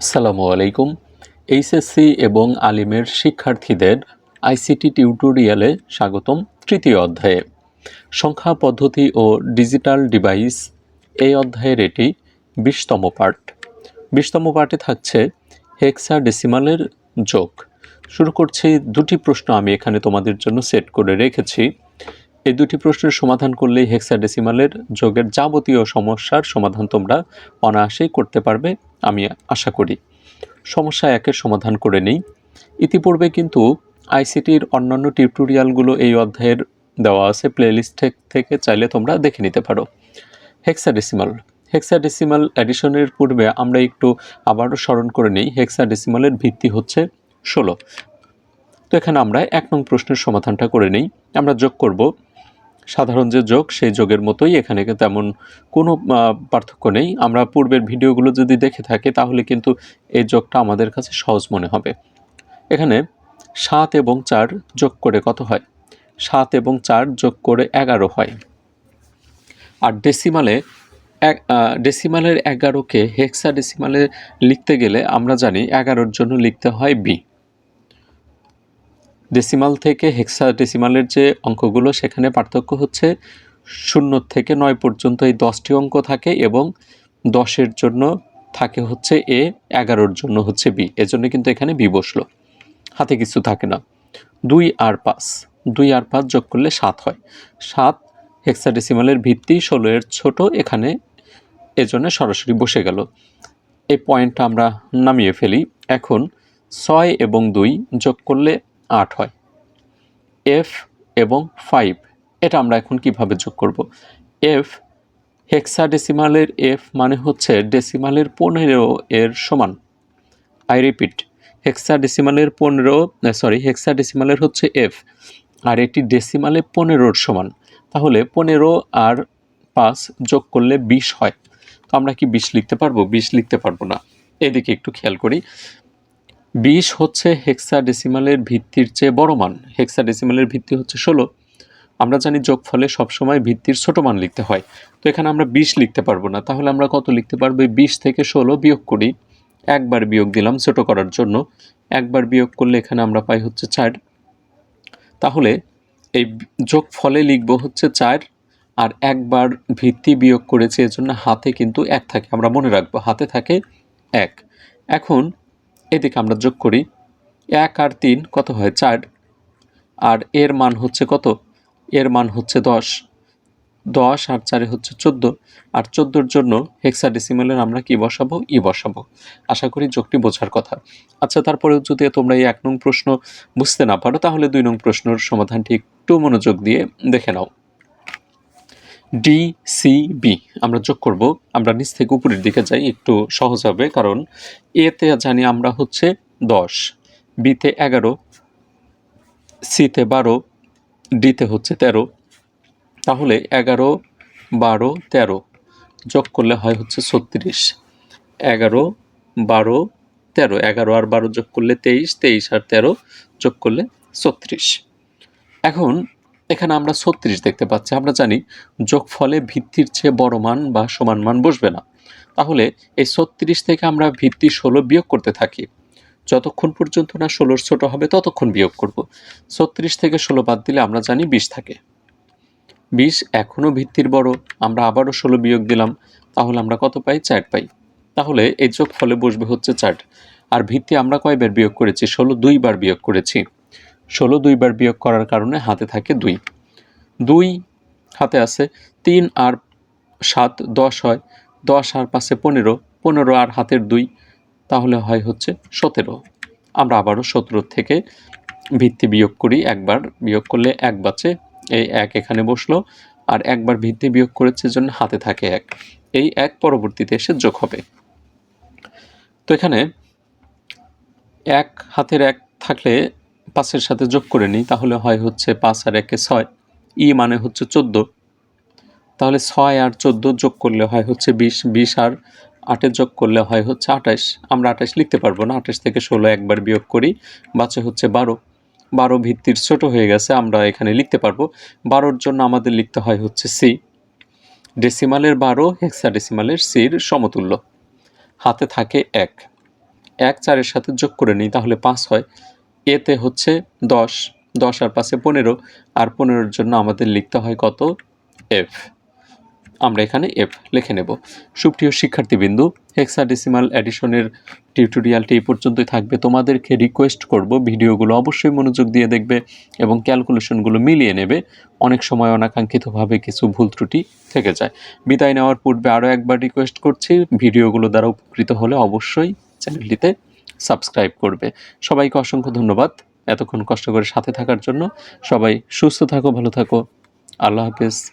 আসসালামু আলাইকুম। এইচএসসি এবং আলিমের শিক্ষার্থীদের আইসিটি টিউটোরিয়ালে স্বাগতম তৃতীয় অধ্যায়ে। সংখ্যা, পদ্ধতি ও ডিজিটাল ডিভাইস এই অধ্যায়ের এটি বিশতম পার্ট বিশতম পার্টে থাকছে হেক্সা ডেসিমালের যোগ। শুরু করছি দুটি প্রশ্ন আমি এখানে তোমাদের জন্য সেট করে রেখেছি। এই দুটি প্রশ্নের সমাধান করলেই হেক্সাডেসিমালের যোগের যাবতীয় সমস্যার সমাধান তোমরা অনায়াসেই করতে পারবে, আমি আশা করি। সমস্যা একের সমাধান করে নেই। ইতিপূর্বে কিন্তু আইসিটির অন্যান্য টিউটোরিয়ালগুলো এই অধ্যায়ের দেওয়া আছে, প্লেলিস্ট থেকে চাইলে তোমরা দেখে নিতে পারো। হেক্সাডেসিমাল। হেক্সাডেসিমাল অ্যাডিশনের পূর্বে আমরা একটু আবারও স্মরণ করে নিই, হেক্সাডেসিমালের ভিত্তি হচ্ছে ষোলো। তো এখানে আমরা এক নং প্রশ্নের সমাধানটা করে নিই। আমরা যোগ করব সাধারণ যে যোগ, সেই যোগের মতোই এখানে তেমন কোনো পার্থক্য নেই। আমরা পূর্বের ভিডিওগুলো যদি দেখে থাকি, তাহলে কিন্তু এই যোগটা আমাদের কাছে সহজ মনে হবে। এখানে সাত এবং চার যোগ করে কত হয়? সাত এবং চার যোগ করে এগারো হয়। আর ডেসিমালে এক ডেসিমালের এগারোকে হেক্সা ডেসিমালে লিখতে গেলে আমরা জানি এগারোর জন্য লিখতে হয় বি। ডেসিমাল থেকে হেক্সা ডেসিমালের যে অঙ্কগুলো, সেখানে পার্থক্য হচ্ছে শূন্য থেকে নয় পর্যন্ত এই দশটি অঙ্ক থাকে এবং দশের জন্য থাকে হচ্ছে এ, এগারোর জন্য হচ্ছে বি। এজন্য কিন্তু এখানে বি বসল। হাতে কিছু থাকে না। দুই আর পাঁচ। দুই আর পাঁচ যোগ করলে সাত হয়। সাত হেক্সাডেসিমালের ভিত্তি, ষোলো এর ছোট, এখানে এজন্য সরাসরি বসে গেল। এই পয়েন্টটা আমরা নামিয়ে ফেলি। এখন ছয় এবং দুই যোগ করলে আট হয়। এফ এবং ফাইভ এটা আমরা এখন কীভাবে যোগ করব? এফ হেক্সাডেসিমালের এফ মানে হচ্ছে ডেসিমালের পনেরো এর সমান। আই রিপিট হেক্সাডেসিমালের পনেরো সরি হেক্সাডেসিমালের হচ্ছে এফ আর এটি ডেসিমালে পনেরোর সমান। তাহলে পনেরো আর পাঁচ যোগ করলে বিশ হয়। তো আমরা কি বিশ লিখতে পারব? বিশ লিখতে পারব না। এদিকে একটু খেয়াল করি। বিশ হচ্ছে হেক্সাডেসিমালের ভিত্তির চেয়ে বড় মান। হেক্সাডেসিমালের ভিত্তি হচ্ছে ষোলো। আমরা জানি যোগ যোগফলে সবসময় ভিত্তির ছোট মান লিখতে হয়। তো এখানে আমরা বিশ লিখতে পারব না। তাহলে আমরা কত লিখতে পারব? বিশ থেকে ষোলো বিয়োগ করি একবার বিয়োগ দিলাম ছোট করার জন্য। একবার বিয়োগ করলে এখানে আমরা পাই হচ্ছে চার। তাহলে এই যোগ ফলে লিখব হচ্ছে চার আর একবার ভিত্তি বিয়োগ করেছে, এজন্য হাতে কিন্তু এক থাকে। আমরা মনে রাখব হাতে থাকে এক। এখন এদিকে আমরা যোগ করি এক আর তিন কত হয় চার? আর এর মান হচ্ছে কত? এর মান হচ্ছে দশ। দশ আর চারে হচ্ছে চোদ্দ। আর চোদ্দোর জন্য হেক্সাডেসিমালের আমরা কি বসাবো? ই বসাবো। আশা করি যোগটি বোঝার কথা। আচ্ছা তারপরেও যদি তোমরা এই এক নং প্রশ্ন বুঝতে না পারো, তাহলে দুই নং প্রশ্নের সমাধানটি একটু মনোযোগ দিয়ে দেখে নাও। ডি আমরা যোগ করব, আমরা নিচ থেকে উপরের দিকে যাই, একটু সহজ হবে, কারণ এতে জানি আমরা হচ্ছে দশ। বিতে এগারো সিতে বারো ডিতে হচ্ছে তেরো। তাহলে এগারো, বারো, তেরো যোগ করলে হয় হচ্ছে ছত্রিশ। এগারো, বারো, তেরো। এগারো আর বারো যোগ করলে তেইশ তেইশ আর তেরো যোগ করলে ছত্রিশ। এখন এখানে আমরা ছত্রিশ দেখতে পাচ্ছি। আমরা জানি যোগফলে ভিত্তির চেয়ে বড় মান বা সমান মান বসবে না। তাহলে এই ছত্রিশ থেকে আমরা ভিত্তি ষোলো বিয়োগ করতে থাকি। যতক্ষণ পর্যন্ত না ষোলোর ছোট হবে, ততক্ষণ বিয়োগ করব। ছত্রিশ থেকে ষোলো বাদ দিলে আমরা জানি বিশ থাকে। বিশ এখনও ভিত্তির বড়, আমরা আবারও ষোলো বিয়োগ দিলাম, তাহলে আমরা কত পাই? চার পাই। তাহলে এই যোগ ফলে বসবে হচ্ছে চার। আর ভিত্তি আমরা কয়বার বিয়োগ করেছি? ষোলো দুইবার বিয়োগ করেছি। ষোলো দুইবার বিয়োগ করার কারণে হাতে থাকে দুই। দুই হাতে আছে, তিন আর সাত দশ হয়, দশ আর পাশে পনেরো পনেরো আর হাতের দুই, তাহলে হয় হচ্ছে সতেরো। আমরা আবারও সতেরো থেকে ভিত্তি বিয়োগ করি, একবার বিয়োগ করলে এক বাঁচে, এই এক এখানে বসল, আর একবার ভিত্তি বিয়োগ করেছে জন্য হাতে থাকে এক। এই এক পরবর্তীতে এসে যোগ হবে। তো এখানে এক হাতের এক থাকলে পাঁচের সাথে যোগ করে নিই, তাহলে হয় হচ্ছে পাঁচ আর একে ছয়। ই মানে হচ্ছে চোদ্দ। তাহলে ছয় আর চোদ্দ যোগ করলে হয় হচ্ছে বিশ বিশ আর আটে যোগ করলে হয় হচ্ছে আঠাশ। আমরা আঠাশ লিখতে পারব না, আঠাশ থেকে ষোলো একবার বিয়োগ করি, বাঁচে হচ্ছে বারো। বারো ভিত্তির ছোট হয়ে গেছে, আমরা এখানে লিখতে পারব। বারোর জন্য আমাদের লিখতে হয় হচ্ছে সি। ডেসিমালের বারো হেক্সা ডেসিমালের সির সমতুল্য। হাতে থাকে এক। এক চারের সাথে যোগ করে নিই, তাহলে পাঁচ হয়। এতে হচ্ছে দশ দশ আর পাশে পনেরো, আর পনেরোর জন্য আমাদের লিখতে হয় কত? এফ আমরা এখানে এফ লিখে নেব। সুপ্রিয় শিক্ষার্থীবৃন্দু হেক্সাডেসিমাল অ্যাডিশনের টিউটোরিয়ালটি এই পর্যন্তই থাকবে। তোমাদেরকে রিকোয়েস্ট করব, ভিডিওগুলো অবশ্যই মনোযোগ দিয়ে দেখবে এবং ক্যালকুলেশনগুলো মিলিয়ে নেবে। অনেক সময় অনাকাঙ্ক্ষিতভাবে কিছু ভুল ত্রুটি থেকে যায়। বিদায় নেওয়ার পূর্বে আরও একবার রিকোয়েস্ট করছি, ভিডিওগুলো দ্বারা উপকৃত হলে অবশ্যই চ্যানেলটিতে সাবস্ক্রাইব করবে। সবাইকে অসংখ্য ধন্যবাদ এতক্ষণ কষ্ট করে সাথে থাকার জন্য। সবাই সুস্থ থাকো, ভালো থাকো। আল্লাহ হাফেজ।